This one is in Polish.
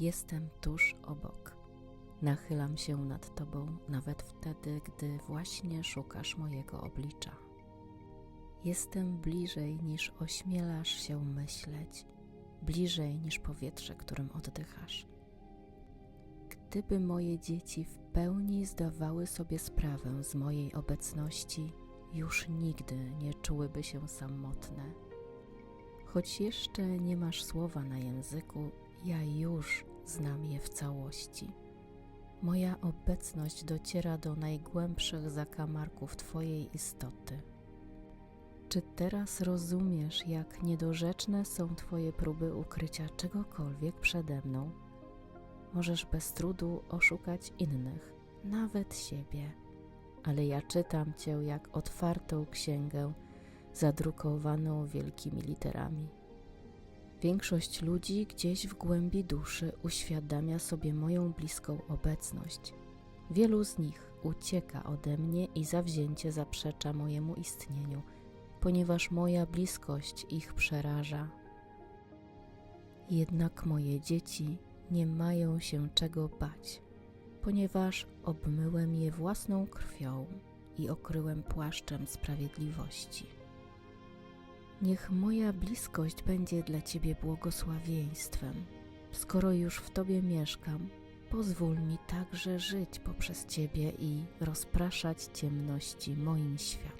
Jestem tuż obok. Nachylam się nad Tobą nawet wtedy, gdy właśnie szukasz mojego oblicza. Jestem bliżej niż ośmielasz się myśleć, bliżej niż powietrze, którym oddychasz. Gdyby moje dzieci w pełni zdawały sobie sprawę z mojej obecności, już nigdy nie czułyby się samotne. Choć jeszcze nie masz słowa na języku, ja już znam je w całości. Moja obecność dociera do najgłębszych zakamarków Twojej istoty. Czy teraz rozumiesz, jak niedorzeczne są Twoje próby ukrycia czegokolwiek przede mną? Możesz bez trudu oszukać innych, nawet siebie, ale ja czytam Cię jak otwartą księgę zadrukowaną wielkimi literami. Większość ludzi gdzieś w głębi duszy uświadamia sobie moją bliską obecność. Wielu z nich ucieka ode mnie i zawzięcie zaprzecza mojemu istnieniu, ponieważ moja bliskość ich przeraża. Jednak moje dzieci nie mają się czego bać, ponieważ obmyłem je własną krwią i okryłem płaszczem sprawiedliwości. Niech moja bliskość będzie dla Ciebie błogosławieństwem. Skoro już w Tobie mieszkam, pozwól mi także żyć poprzez Ciebie i rozpraszać ciemności moim światłem.